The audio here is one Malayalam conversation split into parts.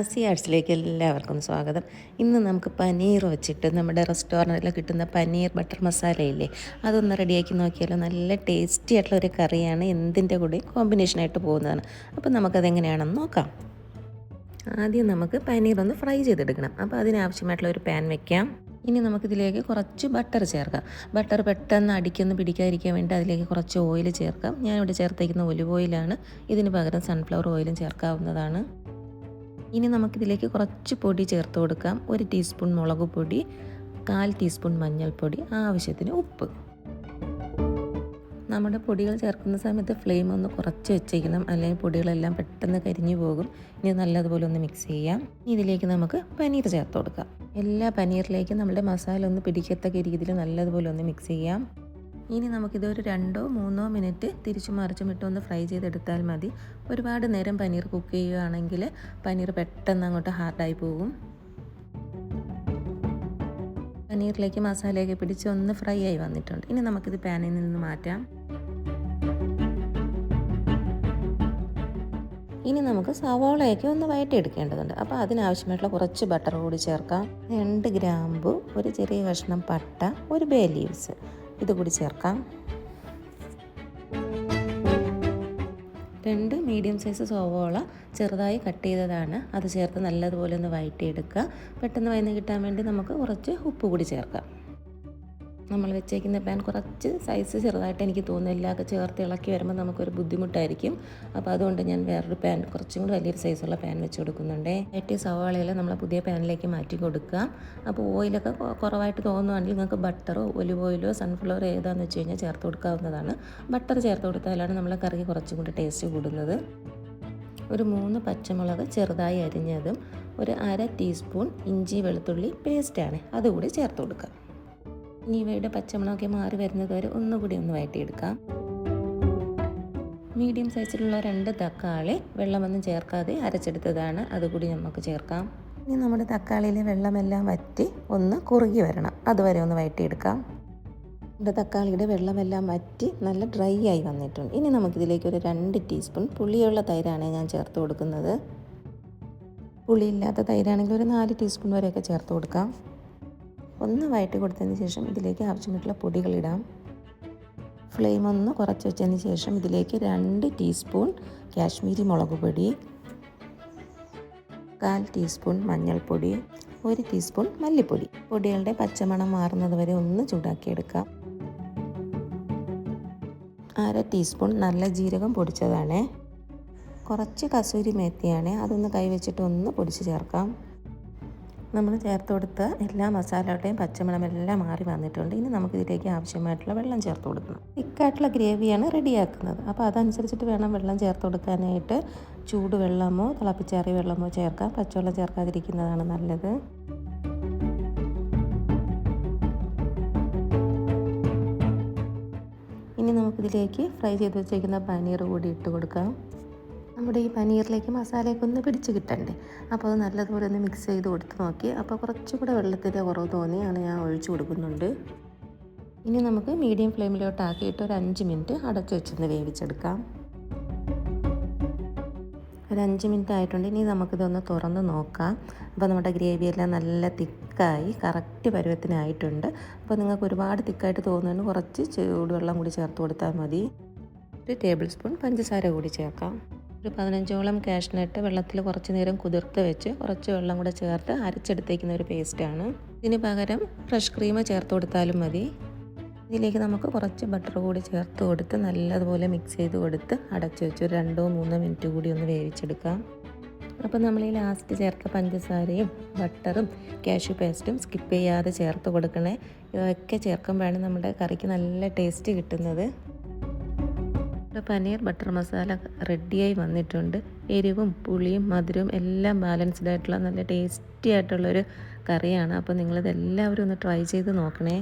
ആസി ആർട്സിലേക്ക് എല്ലാവർക്കും സ്വാഗതം. ഇന്ന് നമുക്ക് പനീർ വെച്ചിട്ട് നമ്മുടെ റെസ്റ്റോറന്റിൽ കിട്ടുന്ന പനീർ ബട്ടർ മസാലയില്ലേ അതൊന്ന് റെഡിയാക്കി നോക്കിയാലോ? നല്ല ടേസ്റ്റി ആയിട്ടുള്ള ഒരു കറിയാണ് എന്തിന്റെ കൂടെ കോമ്പിനേഷനായിട്ട് പോകുന്നതാണ്. അപ്പോൾ നമുക്കതെങ്ങനെയാണെന്ന് നോക്കാം. ആദ്യം നമുക്ക് പനീർ ഒന്ന് ഫ്രൈ ചെയ്തെടുക്കണം. അപ്പോൾ അതിനാവശ്യമായിട്ടുള്ള ഒരു പാൻ വെക്കാം. ഇനി നമുക്കിതിലേക്ക് കുറച്ച് ബട്ടർ ചേർക്കാം. ബട്ടർ പെട്ടെന്ന് അടിക്കൊന്ന് പിടിക്കാതിരിക്കാൻ വേണ്ടി അതിലേക്ക് കുറച്ച് ഓയിൽ ചേർക്കാം. ഞാനിവിടെ ചേർത്തേക്കുന്ന ഒലിവ് ഓയിലാണ്. ഇതിന് പകരം സൺഫ്ലവർ ഓയിലും ചേർക്കാവുന്നതാണ്. ഇനി നമുക്കിതിലേക്ക് കുറച്ച് പൊടി ചേർത്ത് കൊടുക്കാം. ഒരു ടീസ്പൂൺ മുളക് പൊടി കാൽ ടീസ്പൂൺ മഞ്ഞൾപ്പൊടി ആവശ്യത്തിന് ഉപ്പ്. നമ്മുടെ പൊടികൾ ചേർക്കുന്ന സമയത്ത് ഫ്ലെയിം ഒന്ന് കുറച്ച് വെച്ചേക്കണം. അല്ലെങ്കിൽ പൊടികളെല്ലാം പെട്ടെന്ന് കരിഞ്ഞു പോകും. ഇനി നല്ലതുപോലെ ഒന്ന് മിക്സ് ചെയ്യാം. ഇതിലേക്ക് നമുക്ക് പനീർ ചേർത്ത് കൊടുക്കാം. എല്ലാ പനീറിലേക്കും നമ്മുടെ മസാല ഒന്ന് പിടിക്കത്തക്ക രീതിയിൽ നല്ലതുപോലെ ഒന്ന് മിക്സ് ചെയ്യാം. ഇനി നമുക്കിതൊരു രണ്ടോ മൂന്നോ മിനിറ്റ് തിരിച്ചു മറിച്ചും ഇട്ടൊന്ന് ഫ്രൈ ചെയ്തെടുത്താൽ മതി. ഒരുപാട് നേരം പനീർ കുക്ക് ചെയ്യുകയാണെങ്കിൽ പനീർ പെട്ടെന്ന് അങ്ങോട്ട് ഹാർഡായി പോകും. പനീറിലേക്ക് മസാലയൊക്കെ പിടിച്ച് ഒന്ന് ഫ്രൈ ആയി വന്നിട്ടുണ്ട്. ഇനി നമുക്കിത് പാനിൽ നിന്ന് മാറ്റാം. ഇനി നമുക്ക് സവാളയൊക്കെ ഒന്ന് വയറ്റിയെടുക്കേണ്ടതുണ്ട്. അപ്പോൾ അതിനാവശ്യമായിട്ടുള്ള കുറച്ച് ബട്ടർ കൂടി ചേർക്കാം. രണ്ട് ഗ്രാമ്പു ഒരു ചെറിയ കഷ്ണം പട്ട ഒരു ബേ ലീവ്സ് ഇത് കൂടി ചേർക്കാം. രണ്ട് മീഡിയം സൈസ് സോവോള ചെറുതായി കട്ട് ചെയ്തതാണ്. അത് ചേർത്ത് നല്ലതുപോലെ ഒന്ന് വഴറ്റിയെടുക്കുക. പെട്ടെന്ന് വയന്ന് കിട്ടാൻ വേണ്ടി നമുക്ക് കുറച്ച് ഉപ്പ് കൂടി ചേർക്കാം. നമ്മൾ വെച്ചേക്കുന്ന പാൻ കുറച്ച് സൈസ് ചെറുതായിട്ട് എനിക്ക് തോന്നുന്നു. എല്ലാമൊക്കെ ചേർത്ത് ഇളക്കി വരുമ്പോൾ നമുക്കൊരു ബുദ്ധിമുട്ടായിരിക്കും. അപ്പോൾ അതുകൊണ്ട് ഞാൻ വേറൊരു പാൻ കുറച്ചും കൂടി വലിയൊരു സൈസുള്ള പാൻ വെച്ച് കൊടുക്കുന്നുണ്ട്. ഏറ്റവും സവാളയിൽ നമ്മൾ പുതിയ പാനിലേക്ക് മാറ്റി കൊടുക്കുക. അപ്പോൾ ഓയിലൊക്കെ കുറവായിട്ട് തോന്നുവാണെങ്കിൽ നിങ്ങൾക്ക് ബട്ടറോ ഒലിവ് ഓയിലോ സൺഫ്ലവർ ഏതാണെന്ന് വെച്ച് കഴിഞ്ഞാൽ ചേർത്ത് കൊടുക്കാവുന്നതാണ്. ബട്ടർ ചേർത്ത് കൊടുത്താലാണ് നമ്മളെ കറിക്ക് കുറച്ചും കൂടി ടേസ്റ്റ് കൂടുന്നത്. ഒരു മൂന്ന് പച്ചമുളക് ചെറുതായി അരിഞ്ഞതും ഒരു അര ടീസ്പൂൺ ഇഞ്ചി വെളുത്തുള്ളി പേസ്റ്റാണ് അതുകൂടി ചേർത്ത് കൊടുക്കുക. ഇനി ഇവയുടെ പച്ചമുളകൊക്കെ മാറി വരുന്നത് വരെ ഒന്നുകൂടി ഒന്ന് വഴറ്റിയെടുക്കാം. മീഡിയം സൈസിലുള്ള രണ്ട് തക്കാളി വെള്ളമൊന്നും ചേർക്കാതെ അരച്ചെടുത്തതാണ്. അതുകൂടി നമുക്ക് ചേർക്കാം. ഇനി നമ്മുടെ തക്കാളിയിലെ വെള്ളമെല്ലാം വറ്റി ഒന്ന് കുറുകി വരണം. അതുവരെ ഒന്ന് വഴറ്റിയെടുക്കാം. നമ്മുടെ തക്കാളിയുടെ വെള്ളമെല്ലാം വറ്റി നല്ല ഡ്രൈ ആയി വന്നിട്ടുണ്ട്. ഇനി നമുക്കിതിലേക്ക് ഒരു രണ്ട് ടീസ്പൂൺ പുളിയുള്ള തൈരാണ് ഞാൻ ചേർത്ത് കൊടുക്കുന്നത്. പുളിയില്ലാത്ത തൈരാണെങ്കിൽ ഒരു നാല് ടീസ്പൂൺ വരെയൊക്കെ ചേർത്ത് കൊടുക്കാം. ഒന്ന് വഴറ്റി കൊടുത്തതിന് ശേഷം ഇതിലേക്ക് ആവശ്യമായിട്ടുള്ള പൊടികളിടാം. ഫ്ലെയിം ഒന്ന് കുറച്ച് വെച്ചതിന് ശേഷം ഇതിലേക്ക് രണ്ട് ടീസ്പൂൺ കാശ്മീരി മുളക് പൊടി കാൽ ടീസ്പൂൺ മഞ്ഞൾപ്പൊടി ഒരു ടീസ്പൂൺ മല്ലിപ്പൊടി. പൊടികളുടെ പച്ചമണം മാറുന്നത് വരെ ഒന്ന് ചൂടാക്കിയെടുക്കാം. അര ടീസ്പൂൺ നല്ല ജീരകം പൊടിച്ചതാണ്. കുറച്ച് കസൂരി മേത്തിയാണ്. അതൊന്ന് കൈവച്ചിട്ട് ഒന്ന് പൊടിച്ച് ചേർക്കാം. നമ്മൾ ചേർത്ത് കൊടുത്ത എല്ലാ മസാലയുടെയും പച്ചമണമെല്ലാം മാറി വന്നിട്ടുണ്ട്. ഇനി നമുക്ക് ഇതിലേക്ക് ആവശ്യമായിട്ടുള്ള വെള്ളം ചേർത്ത് കൊടുക്കണം. തിക്കായിട്ടുള്ള ഗ്രേവിയാണ് റെഡിയാക്കുന്നത്. അപ്പോൾ അതനുസരിച്ചിട്ട് വേണം വെള്ളം ചേർത്ത് കൊടുക്കാനായിട്ട്. ചൂടുവെള്ളമോ തിളപ്പിച്ചാറിയ വെള്ളമോ ചേർക്കാം. പച്ചവെള്ളം ചേർക്കാതിരിക്കുന്നതാണ് നല്ലത്. ഇനി നമുക്കിതിലേക്ക് ഫ്രൈ ചെയ്ത് വെച്ചേക്കുന്ന പനീർ കൂടി ഇട്ട് കൊടുക്കാം. നമ്മുടെ ഈ പനീറിലേക്ക് മസാലയൊക്കെ ഒന്ന് പിടിച്ച് കിട്ടണ്ടേ? അപ്പോൾ അത് നല്ലതുപോലെ ഒന്ന് മിക്സ് ചെയ്ത് കൊടുത്ത് നോക്കി. അപ്പോൾ കുറച്ചുകൂടെ വെള്ളത്തിന്റെ കുറവ് തോന്നി അങ്ങനെ ഞാൻ ഒഴിച്ച് കൊടുക്കുന്നുണ്ട്. ഇനി നമുക്ക് മീഡിയം ഫ്ലെയിമിലോട്ട് ആക്കിയിട്ട് ഒരു അഞ്ച് മിനിറ്റ് അടച്ചു വെച്ചൊന്ന് വേവിച്ചെടുക്കാം. ഒരു അഞ്ച് മിനിറ്റ് ആയിട്ടുണ്ട്. ഇനി നമുക്കിതൊന്ന് തുറന്ന് നോക്കാം. അപ്പോൾ നമ്മുടെ ഗ്രേവിയെല്ലാം നല്ല തിക്കായി കറക്റ്റ് പരുവത്തിനായിട്ടുണ്ട്. അപ്പോൾ നിങ്ങൾക്ക് ഒരുപാട് തിക്കായിട്ട് തോന്നുന്നുണ്ട്. കുറച്ച് ചൂടുവെള്ളം കൂടി ചേർത്ത് കൊടുത്താൽ മതി. ഒരു ടേബിൾ സ്പൂൺ പഞ്ചസാര കൂടി ചേർക്കാം. ഒരു പതിനഞ്ചോളം കാഷ്നട്ട് വെള്ളത്തിൽ കുറച്ച് നേരം കുതിർത്ത് വെച്ച് കുറച്ച് വെള്ളം കൂടെ ചേർത്ത് അരച്ചെടുത്തേക്കുന്ന ഒരു പേസ്റ്റാണ് ഇതിന് പകരം ഫ്രഷ് ക്രീം ചേർത്ത് കൊടുത്താലും മതി. ഇതിലേക്ക് നമുക്ക് കുറച്ച് ബട്ടർ കൂടി ചേർത്ത് കൊടുത്ത് നല്ലതുപോലെ മിക്സ് ചെയ്ത് കൊടുത്ത് അടച്ചു വെച്ച് ഒരു രണ്ടോ മൂന്നോ മിനിറ്റ് കൂടി ഒന്ന് വേവിച്ചെടുക്കാം. അപ്പോൾ നമ്മൾ ഈ ലാസ്റ്റ് ചേർത്ത പഞ്ചസാരയും ബട്ടറും കാഷ്യൂ പേസ്റ്റും സ്കിപ്പ് ചെയ്യാതെ ചേർത്ത് കൊടുക്കണേ. ഇതൊക്കെ ചേർക്കുമ്പോഴാണ് നമ്മുടെ കറിക്ക് നല്ല ടേസ്റ്റ് കിട്ടുന്നത്. ഇവിടെ പനീർ ബട്ടർ മസാല റെഡിയായി വന്നിട്ടുണ്ട്. എരിവും പുളിയും മധുരവും എല്ലാം ബാലൻസ്ഡ് ആയിട്ടുള്ള നല്ല ടേസ്റ്റി ആയിട്ടുള്ളൊരു കറിയാണ്. അപ്പോൾ നിങ്ങളിത് എല്ലാവരും ഒന്ന് ട്രൈ ചെയ്ത് നോക്കണേ.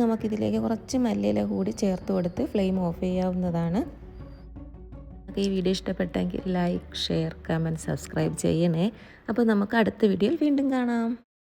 നമുക്കിതിലേക്ക് കുറച്ച് മല്ലിയില കൂടി ചേർത്ത് കൊടുത്ത് ഫ്ലെയിം ഓഫ് ചെയ്യാവുന്നതാണ്. ഈ വീഡിയോ ഇഷ്ടപ്പെട്ടെങ്കിൽ ലൈക്ക് ഷെയർ കമന്റ് സബ്സ്ക്രൈബ് ചെയ്യണേ. അപ്പോൾ നമുക്ക് അടുത്ത വീഡിയോയിൽ വീണ്ടും കാണാം.